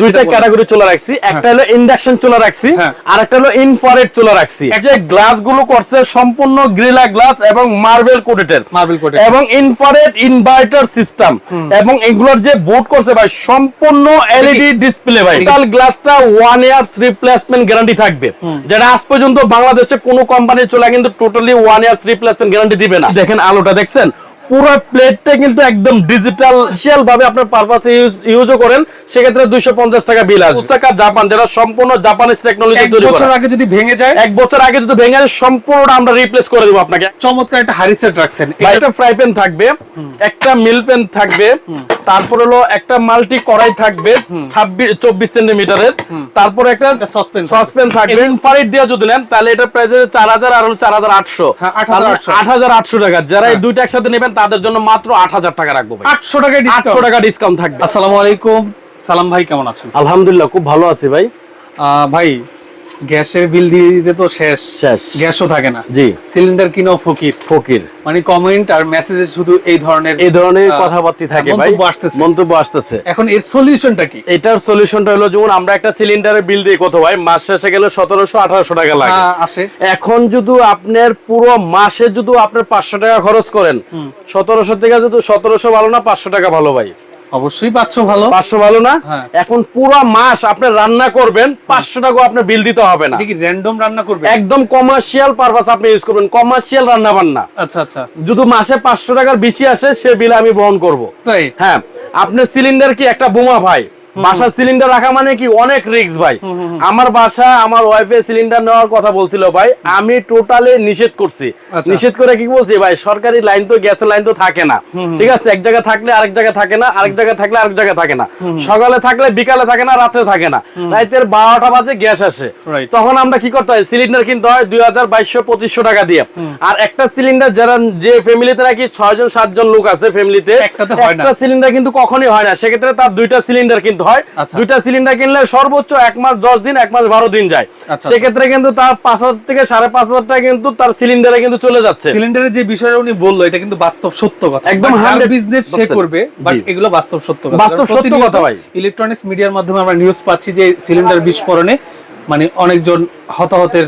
দুইটা ক্যাটাগরি চলে রাখছি। একটা হলো ইন্ডাকশন চলে রাখছি হ্যাঁ। আর একটা হলো ইনফ্রারেড চলে রাখছি। যে গ্লাসগুলো করছে সম্পূর্ণ গ্রিলা গ্লাস এবং মার্বেল coated। এবং ইনফ্রারেড ইনভার্টার সিস্টেম এবং এগুলোর যে বোর্ড করছে ভাই সম্পূর্ণ এলইডি ডিসপ্লে ভাই। টোটাল গ্লাসটা ওয়ান ইয়ার্স রিপ্লেসমেন্ট গ্যারান্টি থাকবে। যেটা আজ পর্যন্ত বাংলাদেশে কোনো কোম্পানি চলে কিন্তু totally one years replacement guarantee দিবে না। দেখেন আলোটা দেখছেন? পুরো প্লেটটা কিন্তু একদম ডিজিটাল শিয়াল ভাবে আপনার পারপাসে ইউজ ইউজও করেন সেক্ষেত্রে দুইশো পঞ্চাশ টাকা বিল আসবে। ওসাকা জাপান যেটা সম্পূর্ণ জাপানিজ টেকনোলজি এক তৈরি বছর আগে যদি ভেঙে যায়? এক বছর আগে যদি ভেঙে যায়, সম্পূর্ণটা আমরা রিপ্লেস করে দেবো আপনাকে। চমৎকার একটা হারি সেট রাখছেন। একটা ফ্রাই প্যান থাকবে একটা মিল প্যান থাকবে। তারপর হলো একটা মাল্টি কড়াই থাকবে ছাব্বিশ চব্বিশ সেন্টিমিটারের। তারপরে একটা সসপেন থাকবে। ইনফ্রারেড দিয়ে যদি নেন তাহলে এটা প্রাইস চার হাজার আর হলো চার হাজার আটশো। হ্যাঁ, 8,800 আট হাজার আটশো টাকা। যারা এই হ্যাঁ। দুইটা একসাথে নেবেন তাদের জন্য মাত্র আট হাজার টাকা রাখব আটশো টাকা আটশো টাকা ডিসকাউন্ট থাকবে। আসসালামু আলাইকুম। সালাম ভাই কেমন আছেন? আলহামদুলিল্লাহ খুব ভালো আছি ভাই। আহ, ভাই গ্যাসের বিল দিয়ে দিতে তো শেষ। শেষ। গ্যাসও থাকে না। জি। সিলিন্ডার কিনো ফকির। ফকির। মানে কমেন্ট আর মেসেজে শুধু এই ধরনের এই ধরনের কথাবার্তা থাকে ভাই। মন্তব্য আসতেছে। এখন এর সলিউশনটা কি? এটার সলিউশনটা হলো যেমন আমরা একটা সিলিন্ডারের বিল দিই কত ভাই? মাস শেষে গেলে সতেরোশো আঠারোশো টাকা লাগে। আহ, আসে। এখন যদি আপনার পুরো মাসে যদি আপনার পাঁচশো টাকা খরচ করেন সতেরোশো থেকে যদি সতেরোশো ভালো না পাঁচশো টাকা ভালো ভাই। অবশ্যই পাঁচশো ভালো। পাঁচশো ভালো না? হ্যাঁ। এখন পুরো মাস আপনি রান্না করবেন পাঁচশো টাকা আপনার বিল দিতে হবে না। র্যান্ডম রান্না করবে একদম কমার্শিয়াল পারপাস আপনি ইউজ করবেন কমার্শিয়াল রান্না বান্না। আচ্ছা আচ্ছা। যদি মাসে পাঁচশো টাকার বেশি আসে সে বিল আমি বহন করব। তাই? হ্যাঁ। আপনার সিলিন্ডার কি একটা বোমা ভাই বাসা সিলিন্ডার রাখা মানে কি? অনেক রিস্ক ভাই। আমার বাসা আমার ওয়াইফে সিলিন্ডার নেওয়ার কথা বলছিল ভাই। আমি টোটালি নিষেধ করছি। আচ্ছা। নিষেধ করে কি বলছি ভাই? সরকারি লাইন তো গ্যাসের লাইন তো থাকে না। ঠিক আছে? এক জায়গায় থাকলে আরেক জায়গায় থাকে না আরেক জায়গায় থাকলে আরেক জায়গায় থাকে না। সকালে থাকলে বিকালে থাকে না রাত্রে থাকে না। রাতের বারোটা বাজে গ্যাস আসে। তখন আমরা কি করতে হয়? সিলিন্ডার কিনতে হয় দুই হাজার বাইশশো পঁচিশশো টাকা দিয়ে। আর একটা সিলিন্ডার যারা যে ফ্যামিলিতে নাকি ছয় জন সাতজন লোক আছে ফ্যামিলিতে হয় একটা সিলিন্ডার কিন্তু কখনোই হয় না। সেক্ষেত্রে তার দুইটা সিলিন্ডার কিন্তু হয়। আচ্ছা। দুইটা সিলিন্ডার কিনলে সর্বোচ্চ এক মাস দশ দিন এক মাস বারো দিন যায়। আচ্ছা। সেক্ষেত্রে কিন্তু তার পাঁচ হাজার থেকে সাড়ে পাঁচ হাজার টাকা কিন্তু তার সিলিন্ডারে কিন্তু চলে যাচ্ছে। সিলিন্ডারের যে বিষয়টা উনি বলল এটা কিন্তু বাস্তব সত্য কথা। একদম 100% বিজনেস সে করবে বাট এগুলো বাস্তব সত্য কথা। বাস্তব সত্য কথা ভাই। ইলেকট্রনিক্স মিডিয়ার মাধ্যমে আমরা নিউজ পাচ্ছি যে সিলিন্ডার বিস্ফোরণে মানে অনেকজন হতাহতের।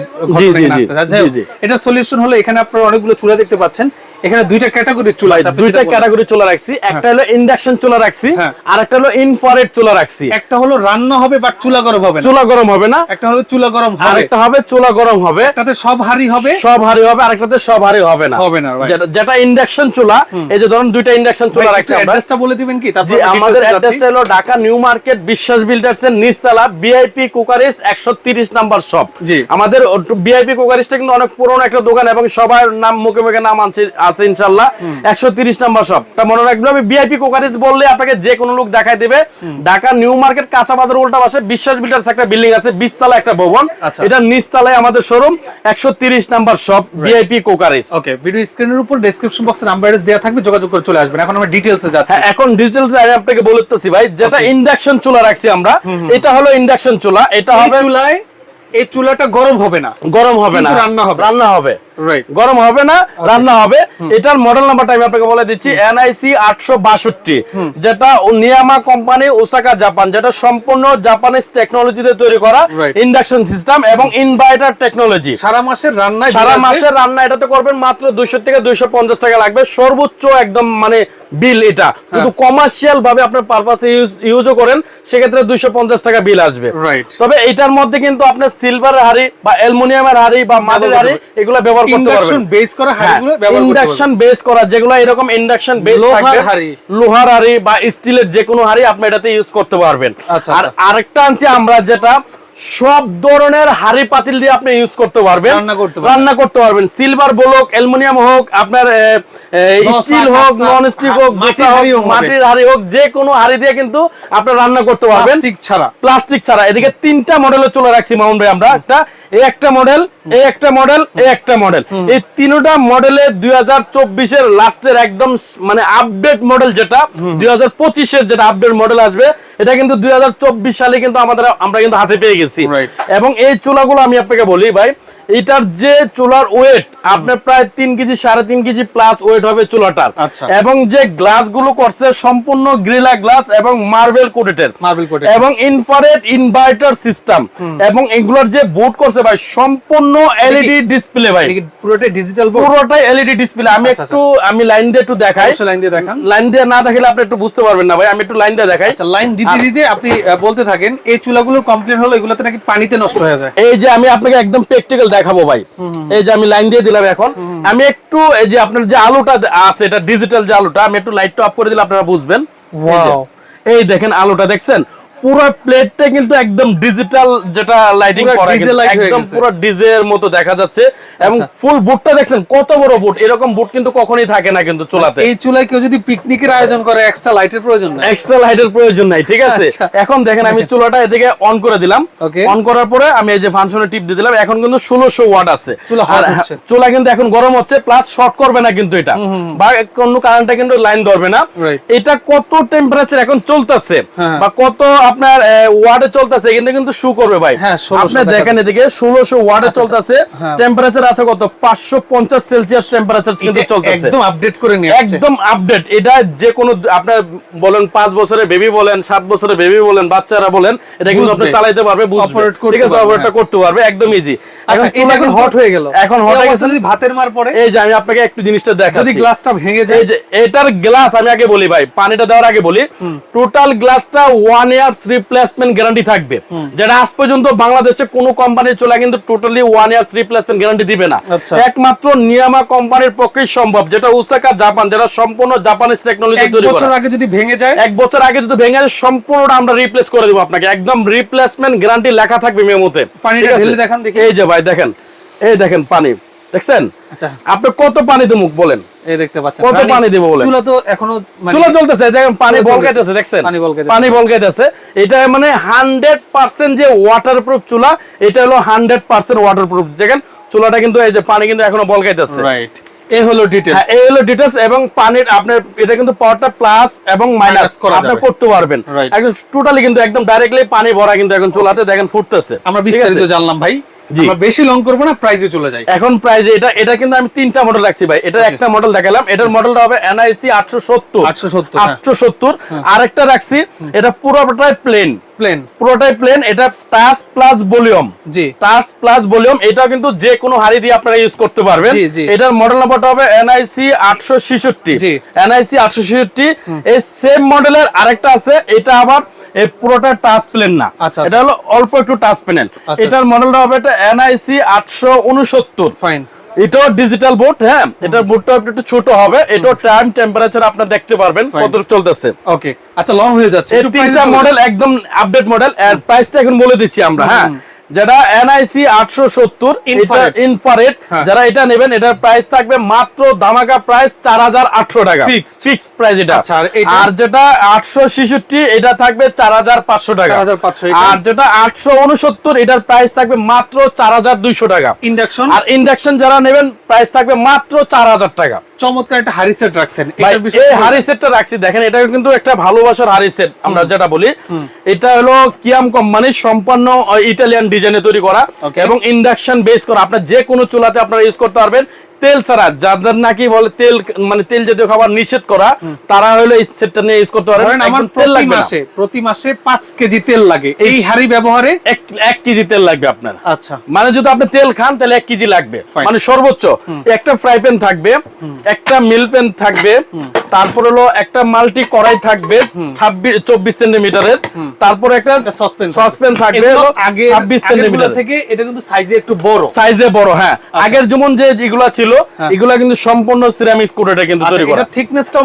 এটা সলিউশন হলো এখানে আপনারা অনেকগুলো চুলা দেখতে পাচ্ছেন। এখানে দুইটা ক্যাটাগরির চুলা আছে। দুইটা ক্যাটাগরি চলে রাখছি। একটা হলো ইন্ডাকশন চলে রাখছি হ্যাঁ। আর একটা হলো ইনফ্রারেড চলে রাখছি। একটা হলো রান্না হবে বাট চুলা গরম হবে না। চুলা গরম হবে না। একটা হলো চুলা গরম হবে। একটা হবে চুলা গরম হবে। একটাতে সব হাড়ি হবে। সব হারি হবে আরেকটাতে সব হারি হবে না। হবে না. যেটা- ইন্ডাকশন চুলা এই যে ধরুন দুইটা ইন্ডাকশন চুলা রাখছি আমরা। অ্যাড্রেসটা বলে দিবেন কি? তারপর আমাদের। অ্যাড্রেসটা হলো Dhaka new market Biswas builders এর নিচতলা বিআইপি কুকারিস একশো তিরিশ নাম্বার শপ জি। আমাদের বিআইপি কুকারিসটা কিন্তু অনেক পুরনো একটা দোকান এবং সবার নাম মুখে মুখে নাম আছে আছে ইনশাল্লাহ একশো তিরিশ নাম্বার শপ তা মনে রাখবেন আমি বিআইপি কুকারিস বললে আপনাকে যে কোনো লোক দেখাই দেবে। ঢাকা নিউ মার্কেট কাঁচা বাজার উল্টা পাশে বিশ্বাস বিল্ডার্স একটা বিল্ডিং আছে বিশতলা একটা ভবন। আচ্ছা। এটা নিচতলায় আমাদের শোরুম একশো তিরিশ number shop BIP cookeries okay video স্ক্রিনের উপর ডেসক্রিপশন বক্সে নাম্বার দেওয়া থাকবে যোগাযোগ করে চলে আসবেন। এখন আমরা ডিটেইলসে যাচ্ছি। হ্যাঁ এখন ডিজিটাল আমি আপনাকে বলতেছি ভাই যেটা ইন্ডাকশন চুলা রাখছি আমরা এটা হলো ইন্ডাকশন চুলা এটা হবে চুলায় এই চুলাটা গরম হবে না। গরম হবে না। রান্না হবে। রান্না হবে। গরম হবে না রান্না হবে। এটার মডেল নাম্বারটা আমি আপনাকে বলে দিচ্ছি এনআইসি আটশো বাষট্টি। যেটা নিয়ামা কোম্পানি ওসাকা জাপান যেটা সম্পূর্ণ জাপানিজ টেকনোলজিতে তৈরি করা ইন্ডাকশন সিস্টেম এবং ইনভার্টার টেকনোলজি সারা মাসের রান্নায় সারা মাসের রান্না এটাতে করবেন মাত্র দুইশো থেকে দুইশো পঞ্চাশ টাকা লাগবে। সর্বোচ্চ একদম মানে বিল এটা। হ্যাঁ। কিন্তু কমার্শিয়াল ভাবে আপনার পারপাসে ইউজ ইউজও করেন সেক্ষেত্রে দুইশো পঞ্চাশ টাকা বিল আসবে। তবে এটার মধ্যে কিন্তু আপনার সিলভারের হাড়ি বা অ্যালুমিনিয়ামের হাড়ি বা মাটির হাড়ি এগুলো ব্যবহার করতে ইন্ডাকশন বেস করা হাড়িগুলো ব্যবহার করতে ইন্ডাকশন বেস করা যেগুলো এরকম ইন্ডাকশন বেস লোহার থাকবে হাঁড়ি। লোহার হাড়ি বা স্টিলের যে কোনো হাড়ি আপনি এটাতে ইউজ করতে পারবেন আচ্ছা, আর আচ্ছা। আরেকটা আনছি আমরা যেটা সব ধরনের হাড়ি পাতিল দিয়ে আপনি ইউজ করতে পারবেন। রান্না করতে পারবেন। সিলভার বলুক অ্যালুমিনিয়াম হোক আপনার স্টিল হোক নন স্টিক হোক মাটির দোসা হোক মাটির হাড়ি হোক যে কোনো হাড়ি দিয়ে কিন্তু আপনি রান্না করতে পারবেন। প্লাস্টিক ছাড়া। প্লাস্টিক ছাড়া। এদিকে তিনটা মডেলে চলে রাখছি মাউন্ট ভাই আমরা। একটা এই একটা মডেল এই একটা মডেল এই একটা মডেল এই তিনটা মডেলে দুই হাজার চব্বিশের লাস্টের একদম মানে আপডেট মডেল যেটা দুই হাজার পঁচিশের যেটা আপডেট মডেল আসবে এটা কিন্তু দুই হাজার চব্বিশ সালে কিন্তু আমাদের আমরা কিন্তু হাতে পেয়ে গেছি. এবং এই চুলাগুলো আমি আপনাকে বলি ভাই এটার যে চুলার ওয়েট আপনার প্রায় তিন কেজি সাড়ে তিন কেজি প্লাস ওয়েট হবে চুলাটার। আচ্ছা। এবং যে গ্লাসগুলো করছে সম্পূর্ণ গ্রিলা গ্লাস এবং মার্বেল কোটেড মার্বেল এবং ইনফ্রারেড ইনভার্টার সিস্টেম এবং এগুলোর যে বুট করছে ভাই সম্পূর্ণ এলইডি ডিসপ্লে ভাই। পুরোটাই ডিজিটাল বোর্ড পুরোটাই এলইডি ডিসপ্লে আমি আচ্ছা, একটু আমি লাইন দিয়ে একটু দেখাই। লাইন দিয়ে দেখান। লাইন দিয়ে না দেখালে আপনি একটু বুঝতে পারবেন না ভাই আমি একটু লাইন দিয়ে দেখাই। আচ্ছা লাইন দিতে দিতে আপনি বলতে থাকেন এই চুলাগুলো কমপ্লেন হলো এগুলোতে নাকি পানিতে নষ্ট হয়ে যায়। এই যে আমি আপনাকে একদম প্র্যাকটিক্যাল দেখাবো ভাই। এই যে আমি লাইন দিয়ে দিলাম এখন। আমি একটু এই যে আপনার যে আলোটা আছে এটা ডিজিটাল যে আলোটা আমি একটু লাইটটা অফ করে দিলে আপনারা বুঝবেন। এই দেখেন আলোটা দেখছেন? পুরো প্লেটটা কিন্তু একদম ডিজিটাল যেটা লাইটিং করা একদম পুরো ডিজে এর মতো দেখা যাচ্ছে। এবং আচ্ছা। ফুল বুটটা দেখছেন কত বড় বুট এরকম বুট কিন্তু কখনোই থাকে না কিন্তু চুলাতে। এই চুলায় কেউ যদি পিকনিকের আয়োজন করে এক্সট্রা লাইটের প্রয়োজন নাই। এক্সট্রা লাইটের প্রয়োজন নাই ঠিক আছে? আচ্ছা। এখন দেখেন আমি চুলাটা এদিকে অন করে দিলাম। অন করার পরে আমি এই যে ফাংশনে টিপ দিয়ে দিলাম। এখন কিন্তু ষোলোশো ওয়াট আছে। চুলা কিন্তু এখন গরম হচ্ছে প্লাস শর্ট করবে না কিন্তু এটা। বা কোনো কারেন্টটা কিন্তু লাইন ধরবে না। এটা কত টেম্পারেচার এখন চলতেছে? হ্যাঁ। বা কত আপনার ওয়ার্ডে চলতেছে কিন্তু কিন্তু শু করবে ভাই। হ্যাঁ, 1600 আপনি দেখেন এদিকে ষোলোশো ওয়ার্ডে চলতেছে। হ্যাঁ। টেম্পারেচার আছে কত? পাঁচশো পঞ্চাশ সেলসিয়াস টেম্পারেচার কিন্তু চলতেছে। একদম আপডেট করে নিয়ে একদম আপডেট এটা যে কোনো আপনার বলেন পাঁচ বছরের বেবি বলেন সাত বছরের বেবি বলেন বাচ্চারা বলেন এটা কিন্তু আপনি। চালাইতে পারবে বুঝবে। ঠিক আছে অপারেটটা হ্যাঁ। করতে পারবে একদম ইজি আচ্ছা এটা এখন হট হয়ে গেল। এখন হট হয়ে গেছে। যদি ভাতের মার পড়ে? এই যে আমি আপনাকে একটু জিনিসটা যদি দেখাচ্ছি গ্লাসটা ভেঙে যায়? এই যে এটার গ্লাস আমি আগে বলি ভাই পানিটা দেওয়ার আগে বলি। টোটাল গ্লাসটা ওয়ান ইয়ার্স রিপ্লেসমেন্ট গ্যারান্টি থাকবে। যেটা আজ পর্যন্ত বাংলাদেশে কোনো কোম্পানি চলে কিন্তু totally one years replacement guarantee দিবে না। আচ্ছা। একমাত্র নিয়ামা কোম্পানির পক্ষেই সম্ভব যেটা ওসাকা জাপান যেটা সম্পূর্ণ জাপানিজ টেকনোলজি তৈরি বছর আগে যদি ভেঙে যায়? এক বছর আগে যদি ভেঙে যায় সম্পূর্ণটা আমরা রিপ্লেস করে দেবো আপনাকে। একদম রিপ্লেসমেন্ট গ্যারান্টি লেখা থাকবে মেমোতে পানিটা? ঢেলে দেখান দেখি। এই যে ভাই দেখেন। এই দেখেন পানি। দেখছেন? আচ্ছা। আপনি কত পানি দেবো বলেন? এই দেখতে পাচ্ছেন। কত পানি দেবো বলেন? চুলা তো এখনও চুলা চলতেছে দেখেন পানি চুলা বলকাইতেছে দেখছেন? পানি বলকাইতেছে। এটা মানে যে চুলা এটা হলো দেখেন চুলাটা কিন্তু এই যে পানি কিন্তু এখনও বলকাইতেছে রাইট এই হলো ডিটেইলস হ্যাঁ, এই হলো এবং পানির আপনার এটা কিন্তু পাওয়ারটা প্লাস এবং মাইনাস আপনি করতে পারবেন। একদম টোটালি কিন্তু একদম ডাইরেক্টলি পানি ভরা কিন্তু এখন চুলাতে দেখেন ফুটতেছে। আমরা? বিস্তারিত জানলাম ভাই। আমরা বেশি লং করব না প্রাইজে চলে যাই। এখন প্রাইস এটা এটা কিন্তু আমি তিনটা মডেল রাখছি ভাই। এটা একটা মডেল দেখালাম। এটার মডেলটা হবে এনআইসি আটশো সত্তর। 870, হ্যাঁ। আটশো সত্তর। আরেকটা রাখছি এটা পুরোটাই প্লেন প্লেন পুরোটাই প্লেন এটা টাচ প্লাস ভলিউম জি। টাচ প্লাস ভলিউম এটাও কিন্তু যে কোনো হাড়ি দিয়ে আপনারা ইউজ করতে পারবেন। জি, জি। এটার মডেল নাম্বারটা হবে এনআইসি আটশো ছেষট্টি। জি। এনআইসি আটশো ছেষট্টি। এই সেম মডেলের আরেকটা আছে এটা আবার এই পুরোটা টাচ প্লেন না। আচ্ছা, এটা হলো অল্প একটু টাচ প্যানেল। আচ্ছা। এটার মডেলটা হবে এটা এনআইসি আটশো উনসত্তর। ফাইন এটাও ডিজিটাল বোর্ড হ্যাঁ? এটার বোর্ডটা একটু ছোট হবে। এটাও টাইম টেম্পারেচার আপনার দেখতে পারবেন কত চলতেছে। ওকে আচ্ছা লং হয়ে যাচ্ছে। এই তিনটা মডেল একদম আপডেট মডেল এর প্রাইসটা এখন বলে দিচ্ছি আমরা হ্যাঁ? যেটা এনআইসি আটশো সত্তর ইনফারেট হ্যাঁ। যারা এটা নেবেন এটার প্রাইস থাকবে মাত্র দামাকা প্রাইস চার হাজার আটশো টাকা। Fixed। ফিক্স প্রাইস এটা। আচ্ছা, আর যেটা আটশো ছেষট্টি এটা থাকবে চার হাজার পাঁচশো টাকা। 4,500 আর যেটা আটশো উনসত্তর এটার প্রাইস থাকবে মাত্র চার হাজার দুইশো টাকা। ইন্ডাকশন আর ইন্ডাকশন যারা নেবেন প্রাইস থাকবে মাত্র চার হাজার টাকা। চমৎকার একটা হাড়ি সেট রাখছেন। এই হাড়ি সেটটা রাখছি। দেখেন এটা কিন্তু একটা ভালোবাসার হাড়ি সেট আমরা যেটা বলি। এটা হলো কিয়াম কোম্পানির সম্পন্ন ইটালিয়ান ডিজাইনে তৈরি করা এবং ইন্ডাকশন বেস করা। আপনার যে কোনো চুলাতে আপনারা ইউজ করতে পারবেন। তেল ছাড়া যাদের নাকি বলে তেল মানে তেল জাতীয় খাবার নিষেধ করা তারা হলো এই সেটটা নিয়ে ইউজ করতে পারে। আমার প্রতি মাসে প্রতি মাসে পাঁচ কেজি তেল লাগে। এই হাড়ি ব্যবহারে এক কেজি তেল লাগবে আপনার। আচ্ছা। মানে যদি আপনি তেল খান তাহলে এক কেজি লাগবে। মানে সর্বোচ্চ। একটা ফ্রাই প্যান থাকবে একটা মিল প্যান থাকবে তারপর হলো একটা মাল্টি কড়াই থাকবে ছাব্বিশ চব্বিশ সেন্টিমিটারের। তারপর একটা সসপেন সসপেন থাকবে আগে ছাব্বিশ সেন্টিমিটার থেকে এটা কিন্তু সাইজে একটু বড়। সাইজে বড় হ্যাঁ। আগের যেমন যে এগুলা ছিল হ্যাঁ। এগুলা কিন্তু সম্পূর্ণ সিরামিক্স কিন্তু আচ্ছা তৈরি করা।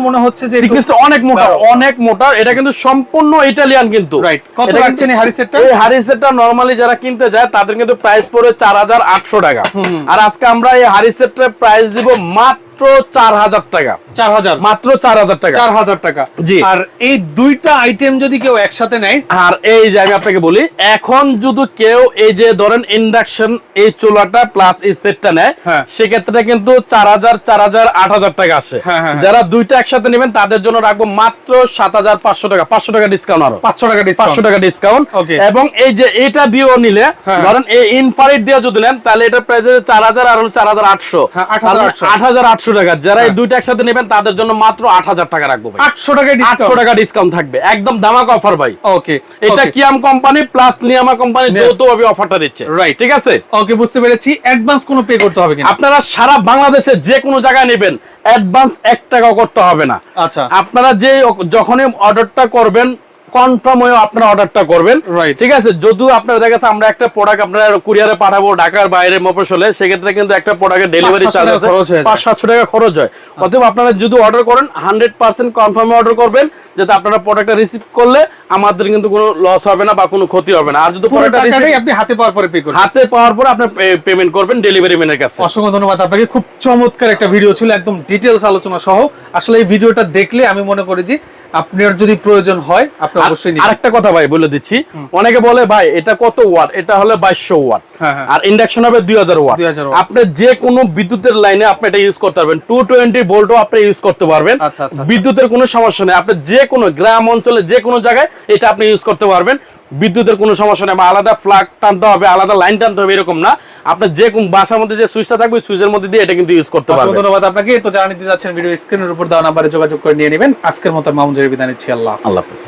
মনে হচ্ছে যে থিকনেসটা অনেক মোটা অনেক মোটা। এটা কিন্তু সম্পূর্ণ ইটালিয়ান কিন্তু. কত রাখছেন কিন্তু- এই হাড়ি সেটটা? এই হাড়ি সেটটা নরমালি যারা কিনতে যায় তাদের কিন্তু প্রাইস পড়ে চার হাজার আটশো টাকা। আর আজকে আমরা এই হাড়ি সেটটার প্রাইস দিব মাত্র মাত্র চার হাজার টাকা। চার হাজার। মাত্র চার হাজার টাকা। চার হাজার টাকা। জি। আর এই দুইটা আইটেম যদি কেউ একসাথে নেয়? আর এই যে আমি আপনাকে বলি এখন যদি কেউ এই যে ধরেন ইন্ডাকশন এই চুলাটা প্লাস এই সেটটা নেয় হ্যাঁ। সেক্ষেত্রে কিন্তু চার হাজার চার হাজার আট হাজার টাকা আসে। হ্যাঁ, হ্যাঁ। যারা দুইটা একসাথে নেবেন তাদের জন্য রাখব মাত্র সাত হাজার পাঁচশো টাকা। পাঁচশো টাকা ডিসকাউন্ট আরও। পাঁচশো টাকা পাঁচশো টাকা ডিসকাউন্ট এবং এই যে এটা দিয়েও নিলে। ধরেন এই ইনফারিট দিয়ে যদি নেন তাহলে এটা প্রাইস চার হাজার আর হলো চার হাজার আটশো। 8,800 আট হাজার আটশো টাকা। যারা এই হ্যাঁ। দুইটা একসাথে নেবেন তাদের জন্য মাত্র আট হাজার টাকা রাখব আটশো টাকা আটশো টাকা ডিসকাউন্ট থাকবে। একদম দামাক অফার ভাই। ওকে এটা কিয়াম কোম্পানি প্লাস নিয়ামা কোম্পানি যৌথভাবে অফারটা দিচ্ছে। Right. ঠিক আছে? ওকে বুঝতে পেরেছি। অ্যাডভান্স কোনো পে করতে হবে কিনা? আপনারা সারা বাংলাদেশে যে কোনো জায়গায় নেবেন অ্যাডভান্স এক টাকাও করতে হবে না। আচ্ছা। আপনারা যে যখনই অর্ডারটা করবেন কনফার্ম হয়ে আপনারা অর্ডারটা করবেন। ঠিক আছে? যদিও আপনার দেখা গেছে আমরা একটা প্রোডাক্ট আপনারা কুরিয়ারে পাঠাবো ঢাকার বাইরে মফসলে সেক্ষেত্রে কিন্তু একটা প্রোডাক্টের ডেলিভারি চার্জ আছে। হয়ে। পাঁচ সাতশো টাকা খরচ হয়। অতএব আপনারা যদি অর্ডার করেন হান্ড্রেড পার্সেন্ট কনফার্মে অর্ডার করবেন যাতে আপনারা প্রোডাক্টটা রিসিভ করলে আমাদের কিন্তু কোনো লস হবে না বা কোনো ক্ষতি হবে না। আর যদি প্রোডাক্টটা আপনি হাতে পাওয়ার পরে পে করবেন। হাতে পাওয়ার পর আপনি পেমেন্ট করবেন ডেলিভারি ম্যানের কাছে। অসংখ্য ধন্যবাদ আপনাকে। খুব চমৎকার একটা ভিডিও ছিল একদম ডিটেলস আলোচনা সহ। আসলে এই ভিডিওটা দেখলে আমি মনে করি যে আপনার যদি প্রয়োজন হয় আপনি অবশ্যই নিন আরেকটা কথা ভাই বলে দিচ্ছি। অনেকে বলে ভাই এটা কত ওয়াট? এটা হলো বাইশশো ওয়াট। হ্যাঁ, হ্যাঁ। আর ইন্ডাকশন হবে দুই হাজার ওয়াট। 2000 watt। আপনি যে কোনো বিদ্যুতের লাইনে আপনি এটা ইউজ করতে পারবেন। টু টোয়েন্টি ভোল্টও আপনি ইউজ করতে পারবেন। আচ্ছা, আচ্ছা, আচ্ছা। বিদ্যুতের কোনো সমস্যা নেই। আপনি যে কোনো গ্রাম অঞ্চলে যে কোনো জায়গায় এটা আপনি ইউজ করতে পারবেন। বিদ্যুতের কোনো সমস্যা নেই বা আলাদা ফ্লাগ টানতে হবে আলাদা লাইন টানতে হবে এরকম না। আপনার যে কোন বাসার মধ্যে যে সুইচটা থাকবে সুইচের মধ্যে দিয়ে এটা কিন্তু ইউজ করতে অসংখ্য পারবেন ধন্যবাদ আপনাকে। তো জানিয়ে দিতে যাচ্ছেন ভিডিও স্ক্রিনের উপর দেওয়া নাম্বারে যোগাযোগ করে নিয়ে নেবেন। আজকের মতো মামুন বিদায় নিচ্ছি। আল্লাহ আল্লাহ হাফেজ।